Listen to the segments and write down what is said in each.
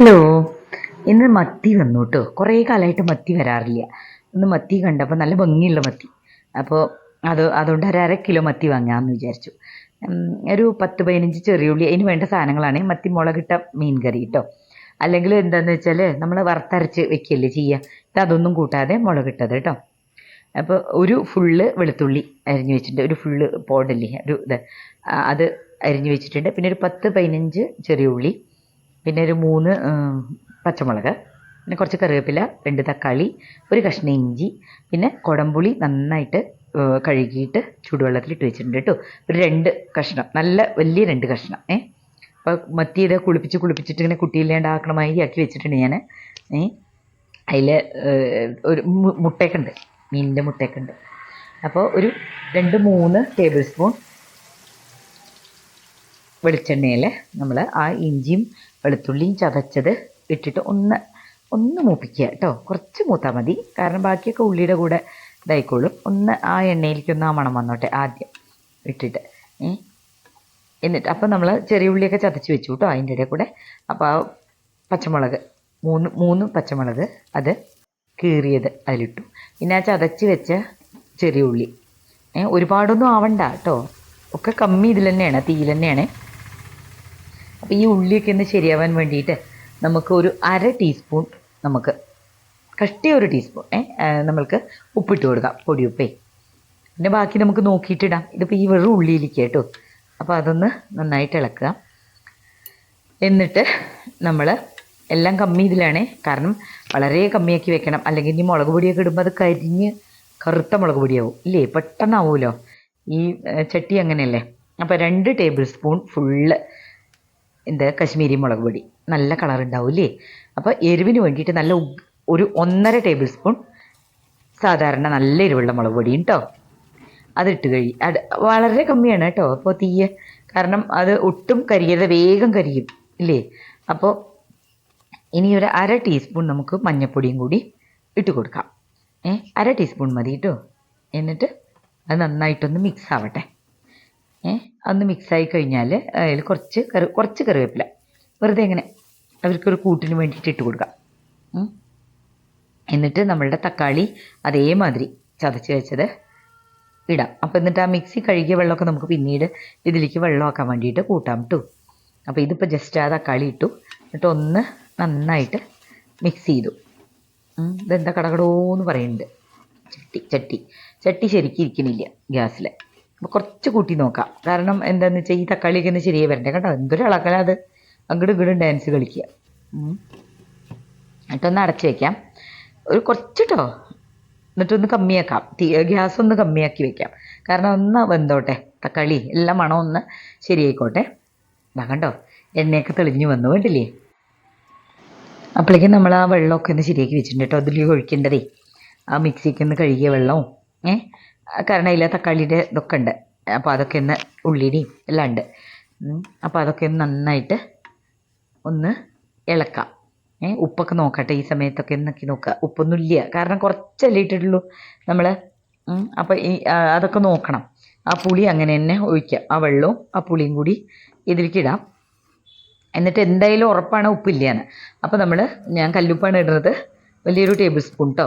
Hello. ഇന്ന് മത്തി വന്നു കേട്ടോ കുറേ കാലമായിട്ട് മത്തി വരാറില്ല. ഇന്ന് മത്തി കണ്ടപ്പോൾ നല്ല ഭംഗിയുള്ള മത്തി. അപ്പോൾ അത് അതുകൊണ്ട് ഒരു അര കിലോ മത്തി വാങ്ങാമെന്ന് വിചാരിച്ചു. ഒരു പത്ത് പതിനഞ്ച് ചെറിയുള്ളി അതിന് വേണ്ട സാധനങ്ങളാണ്. മത്തി മുളകിട്ട മീൻ കറി കേട്ടോ അല്ലെങ്കിൽ എന്താണെന്ന് വെച്ചാൽ നമ്മൾ വറുത്തരച്ച് വെക്കുകയല്ലേ ചെയ്യുക ഇത് അതൊന്നും കൂട്ടാതെ മുളകിട്ടത് കേട്ടോ അപ്പോൾ ഒരു ഫുള്ള് വെളുത്തുള്ളി അരിഞ്ഞു വെച്ചിട്ടുണ്ട്. ഒരു ഫുള്ള് പോടല്ലേ ഒരു ഇത്. അത് അരിഞ്ഞു വെച്ചിട്ടുണ്ട്. പിന്നെ ഒരു പത്ത് പതിനഞ്ച് ചെറിയ ഉള്ളി. പിന്നെ ഒരു മൂന്ന് പച്ചമുളക് പിന്നെ കുറച്ച് കറിവേപ്പില രണ്ട് തക്കാളി ഒരു കഷ്ണം ഇഞ്ചി പിന്നെ കുടംപുളി നന്നായിട്ട് കഴുകിയിട്ട് ചൂടുവെള്ളത്തിലിട്ട് വെച്ചിട്ടുണ്ട് കേട്ടോ. ഒരു രണ്ട് കഷ്ണം നല്ല വലിയ രണ്ട് കഷ്ണം ഏ. അപ്പോൾ മത്തിയത് കുളിപ്പിച്ച് കുളിപ്പിച്ചിട്ട് ഇങ്ങനെ കുട്ടിയില്ലാണ്ടാക്കണ മാതിരി ആക്കി വെച്ചിട്ടുണ്ട് ഞാൻ ഏ. അതിൽ ഒരു മുട്ടയൊക്കെ ഉണ്ട് മീനിന്റെ മുട്ടയൊക്കെ ഉണ്ട് അപ്പോൾ ഒരു രണ്ട് മൂന്ന് ടേബിൾ സ്പൂൺ വെളിച്ചെണ്ണയിൽ നമ്മൾ ആ ഇഞ്ചിയും വെളുത്തുള്ളിയും ചതച്ചത് ഇട്ടിട്ട് ഒന്ന് ഒന്ന് മൂപ്പിക്കുക കേട്ടോ. കുറച്ച് മൂത്താൽ മതി. കാരണം ബാക്കിയൊക്കെ ഉള്ളിയുടെ കൂടെ ഇതായിക്കോളും. ഒന്ന് ആ എണ്ണയിലേക്കൊന്ന് ആ മണം വന്നോട്ടെ ആദ്യം ഇട്ടിട്ട്. ഏ? എന്നിട്ട് അപ്പോൾ നമ്മൾ ചെറിയ ഉള്ളിയൊക്കെ ചതച്ച് വെച്ചു കേട്ടോ അതിന്റെ ഇടയിൽ കൂടെ. അപ്പോൾ ആ പച്ചമുളക് മൂന്ന് മൂന്ന് പച്ചമുളക് അത് കീറിയത് അതിലിട്ടു. പിന്നെ ആ ചതച്ച് വെച്ച ചെറിയ ഉള്ളി. ഏ ഒരുപാടൊന്നും ആവണ്ട കേട്ടോ. ഒക്കെ കമ്മി ഇതിൽ തന്നെയാണ് തീയിൽ തന്നെയാണ്. അപ്പോൾ ഈ ഉള്ളിയൊക്കെ ഒന്ന് ശരിയാവാൻ വേണ്ടിയിട്ട് നമുക്ക് ഒരു അര ടീസ്പൂൺ നമുക്ക് കഷ്ടിയ ഒരു ടീസ്പൂൺ നമ്മൾക്ക് ഉപ്പിട്ട് കൊടുക്കാം പൊടിയുപ്പേ. പിന്നെ ബാക്കി നമുക്ക് നോക്കിയിട്ടിടാം ഇതിപ്പോൾ ഈ വെറും ഉള്ളിയിലേക്ക് കേട്ടോ. അപ്പോൾ അതൊന്ന് നന്നായിട്ട് ഇളക്കുക. എന്നിട്ട് നമ്മൾ എല്ലാം കമ്മി ഇതിലാണേ. കാരണം വളരെ കമ്മിയാക്കി വെക്കണം. അല്ലെങ്കിൽ ഇനി മുളക് പൊടിയൊക്കെ ഇടുമ്പോൾ അത് കരിഞ്ഞ് കറുത്ത മുളക് പൊടിയാവും. ഇല്ലേ? പെട്ടെന്നാവുമല്ലോ ഈ ചട്ടി അങ്ങനെയല്ലേ? അപ്പോൾ രണ്ട് ടേബിൾ സ്പൂൺ ഫുള്ള് എന്ത് കശ്മീരി മുളക് പൊടി. നല്ല കളർ ഉണ്ടാവില്ലേ? അപ്പോൾ എരിവിന് വേണ്ടിയിട്ട് നല്ല ഒരു ഒന്നര ടേബിൾ സ്പൂൺ സാധാരണ നല്ല എരിവുള്ള മുളക് പൊടിയും കേട്ടോ അതിട്ട് കഴി അത് വളരെ കമ്മിയാണ് കേട്ടോ അപ്പോൾ തീയ. കാരണം അത് ഒട്ടും കരിയരുത് വേഗം കരിയും ഇല്ലേ? അപ്പോൾ ഇനി ഒരു അര ടീസ്പൂൺ നമുക്ക് മഞ്ഞൾപ്പൊടിയും കൂടി ഇട്ട് കൊടുക്കാം. ഏ അര ടീസ്പൂൺ മതി കേട്ടോ എന്നിട്ട് അത് നന്നായിട്ടൊന്ന് മിക്സ് ആവട്ടെ. ഏ? അതൊന്ന് മിക്സായി കഴിഞ്ഞാൽ അതിൽ കുറച്ച് കറി കുറച്ച് കറിവേപ്പില. വെറുതെ ഇങ്ങനെ അവർക്കൊരു കൂട്ടിന് വേണ്ടിയിട്ട് ഇട്ട് കൊടുക്കാം. എന്നിട്ട് നമ്മളുടെ തക്കാളി അതേമാതിരി ചതച്ച് വെച്ചത് ഇടാം. അപ്പോൾ എന്നിട്ട് ആ മിക്സി കഴുകിയ വെള്ളമൊക്കെ നമുക്ക് പിന്നീട് ഇതിലേക്ക് വെള്ളമാക്കാൻ വേണ്ടിയിട്ട് കൂട്ടാം കേട്ടോ അപ്പോൾ ഇതിപ്പോൾ ജസ്റ്റ് ആ തക്കാളി ഇട്ടു. എന്നിട്ട് ഒന്ന് നന്നായിട്ട് മിക്സ് ചെയ്തു. ഇതെന്താ കടകടോന്ന് പറയുന്നുണ്ട്. ചട്ടി ചട്ടി. ചട്ടി ശരിക്കും ഇരിക്കുന്നില്ല ഗ്യാസിൽ അപ്പോൾ കുറച്ച് കൂട്ടി നോക്കാം. കാരണം എന്താണെന്ന് വെച്ചാൽ ഈ തക്കാളിയൊക്കെ ഒന്ന് ശരിയായി വരണ്ടേ. കേട്ടോ എന്തൊരു ഇളക്കല അത്. അങ്ങോട്ടും ഇങ്ങോട്ടും ഡാൻസ് കളിക്കുക. എന്നിട്ടൊന്ന് അടച്ചു വെക്കാം. ഒരു കുറച്ചിട്ടോ? എന്നിട്ടൊന്ന് കമ്മിയാക്കാം. തീ ഗ്യാസ് ഒന്ന് കമ്മിയാക്കി വെക്കാം. കാരണം ഒന്ന് വെന്തോട്ടെ. തക്കാളി എല്ലാം മണം ഒന്ന് ശരിയായിക്കോട്ടെ. കണ്ടോ? എണ്ണയൊക്കെ തെളിഞ്ഞു വന്നു. വേണ്ടില്ലേ അപ്പോഴേക്കും നമ്മൾ ആ വെള്ളമൊക്കെ ഒന്ന് ശരിയാക്കി വെച്ചിട്ടുണ്ട് കേട്ടോ. അതിലേക്ക് ഒഴിക്കേണ്ടതേ. ആ മിക്സിക്ക് ഒന്ന് കഴുകിയ വെള്ളവും ഏ? കാരണം അതിലെ തക്കാളിയുടെ ഇതൊക്കെ ഉണ്ട്. അപ്പോൾ അതൊക്കെ ഒന്ന് ഉള്ളിയുടെയും എല്ലാം ഉണ്ട്. അപ്പോൾ അതൊക്കെ ഒന്ന് നന്നായിട്ട് ഒന്ന് ഇളക്കാം. ഏ ഉപ്പൊക്കെ നോക്കട്ടെ. ഈ സമയത്തൊക്കെ എന്നൊക്കെ നോക്കുക. ഉപ്പൊന്നും ഇല്ല. കാരണം കുറച്ചല്ലേ ഇട്ടിട്ടുള്ളൂ നമ്മൾ അപ്പോൾ ഈ അതൊക്കെ നോക്കണം. ആ പുളി അങ്ങനെ തന്നെ ഒഴിക്കുക ആ വെള്ളവും ആ പുളിയും കൂടി ഇതിലേക്ക് ഇടാം. എന്നിട്ട് എന്തായാലും ഉറപ്പാണ് ഉപ്പില്ലയാണ് അപ്പോൾ നമ്മൾ ഞാൻ കല്ലുപ്പാണ് ഇടുന്നത്. വലിയൊരു ടേബിൾ സ്പൂൺ കേട്ടോ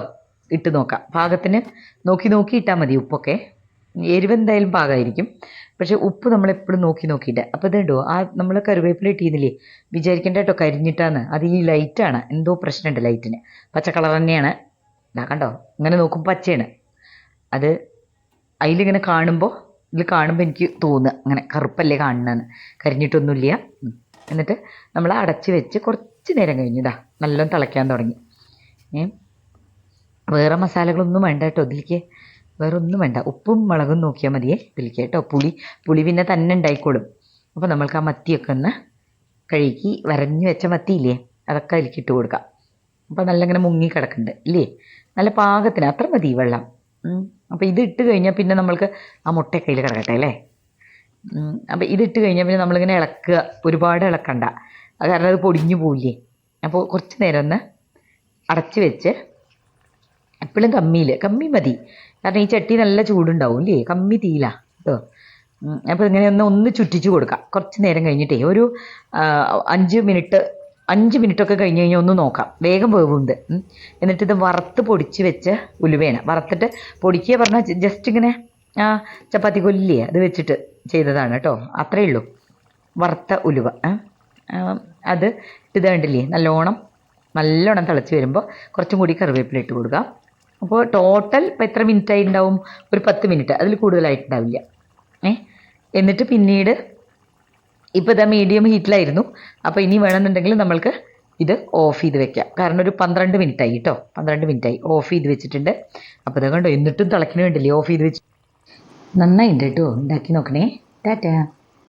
ഇട്ട് നോക്കാം. പാകത്തിന് നോക്കി നോക്കി ഇട്ടാൽ മതി ഉപ്പൊക്കെ. എരിവ് എന്തായാലും പാകമായിരിക്കും പക്ഷേ ഉപ്പ് നമ്മൾ എപ്പോഴും നോക്കി നോക്കിയിട്ട്. അപ്പോൾ ഇതുണ്ടോ ആ നമ്മൾ കറിവേപ്പില ഇട്ടിരുന്നില്ലേ? വിചാരിക്കേണ്ട കേട്ടോ കരിഞ്ഞിട്ടാന്ന്. അത് ഈ ലൈറ്റാണ് എന്തോ പ്രശ്നമുണ്ട് ലൈറ്റിന് പച്ച കളർ തന്നെയാണ്. ഇതാ കണ്ടോ? ഇങ്ങനെ നോക്കും പച്ചയാണ്. അത് അതിലിങ്ങനെ കാണുമ്പോൾ ഇതിൽ കാണുമ്പോൾ എനിക്ക് തോന്നുക. അങ്ങനെ കറുപ്പല്ലേ കാണുന്നതെന്ന്. കരിഞ്ഞിട്ടൊന്നുമില്ല. എന്നിട്ട് നമ്മൾ അടച്ച് വെച്ച് കുറച്ച് നേരം കഴിഞ്ഞതാ നല്ലോണം തിളയ്ക്കാൻ തുടങ്ങി. വേറെ മസാലകളൊന്നും വേണ്ട കേട്ടോ ഇതിലേക്ക്. വേറെ ഒന്നും വേണ്ട. ഉപ്പും മുളകും നോക്കിയാൽ മതിയേ ഇതിലേക്ക് കേട്ടോ. പുളി പുളി പിന്നെ തന്നെ ഉണ്ടായിക്കോളും. അപ്പോൾ നമ്മൾക്ക് ആ മത്തിയൊക്കെ ഒന്ന് കഴുകി വരഞ്ഞു വെച്ച മത്തിയില്ലേ അതൊക്കെ അതിലേക്ക് ഇട്ട് കൊടുക്കാം. അപ്പോൾ നല്ല ഇങ്ങനെ മുങ്ങി കിടക്കുന്നുണ്ട് ഇല്ലേ? നല്ല പാകത്തിന് അത്ര മതി വെള്ളം. അപ്പോൾ ഇത് ഇട്ട് കഴിഞ്ഞാൽ പിന്നെ നമ്മൾക്ക് ആ മുട്ട കയ്യിൽ കിടക്കട്ടെ അല്ലേ? അപ്പോൾ ഇത് ഇട്ട് കഴിഞ്ഞാൽ പിന്നെ നമ്മളിങ്ങനെ ഇളക്കുക. ഒരുപാട് ഇളക്കണ്ട. കാരണം അത് പൊടിഞ്ഞു പോവില്ലേ? അപ്പോൾ കുറച്ച് നേരം ഒന്ന് അടച്ച് വെച്ച് എപ്പോഴും കമ്മിയിൽ കമ്മി മതി. കാരണം ഈ ചട്ടി നല്ല ചൂടുണ്ടാവും ഇല്ലേ കമ്മി തീയില. കേട്ടോ അപ്പോൾ ഇങ്ങനെ ഒന്ന് ഒന്ന് ചുറ്റിച്ചു കൊടുക്കാം. കുറച്ച് നേരം കഴിഞ്ഞിട്ടേ ഒരു അഞ്ച് മിനിറ്റ് അഞ്ച് മിനിറ്റൊക്കെ കഴിഞ്ഞ് കഴിഞ്ഞാൽ ഒന്ന് നോക്കാം. വേഗം വേവുണ്ട്. എന്നിട്ട് ഇത് വറുത്ത് പൊടിച്ച് വെച്ച ഉലുവേന വറുത്തിട്ട് പൊടിക്കുക പറഞ്ഞാൽ ജസ്റ്റ് ഇങ്ങനെ ആ ചപ്പാത്തി കൊല്ലിയ അത് വെച്ചിട്ട് ചെയ്തതാണ് കേട്ടോ അത്രയേ ഉള്ളൂ. വറുത്ത ഉലുവ. അത് ഇത് കണ്ടില്ലേ? നല്ലോണം നല്ലോണം തിളച്ച് വരുമ്പോൾ കുറച്ചും കൂടി കറിവേപ്പില ഇട്ട് കൊടുക്കുക അപ്പോൾ ടോട്ടൽ ഇപ്പോൾ എത്ര മിനിറ്റ് ഉണ്ടാവും ഒരു പത്ത് മിനിറ്റ് അതിൽ കൂടുതലായിട്ടുണ്ടാവില്ല. ഏ? എന്നിട്ട് പിന്നീട് ഇപ്പോൾ ഇതാ മീഡിയം ഹീറ്റിലായിരുന്നു അപ്പോൾ ഇനി വേണമെന്നുണ്ടെങ്കിൽ നമ്മൾക്ക് ഇത് ഓഫ് ചെയ്ത് വെക്കാം. കാരണം ഒരു പന്ത്രണ്ട് മിനിറ്റ് ആയി കേട്ടോ പന്ത്രണ്ട് മിനിറ്റ് ആയി. ഓഫ് ചെയ്ത് വെച്ചിട്ടുണ്ട്. അപ്പോൾ ഇതാ കണ്ടോ എന്നിട്ടും തിളക്കിന് വേണ്ടില്ലേ ഓഫ് ചെയ്ത് വെച്ച് നന്നായിട്ടുണ്ട് കേട്ടോ ഉണ്ടാക്കി നോക്കണേ. ടാറ്റാ.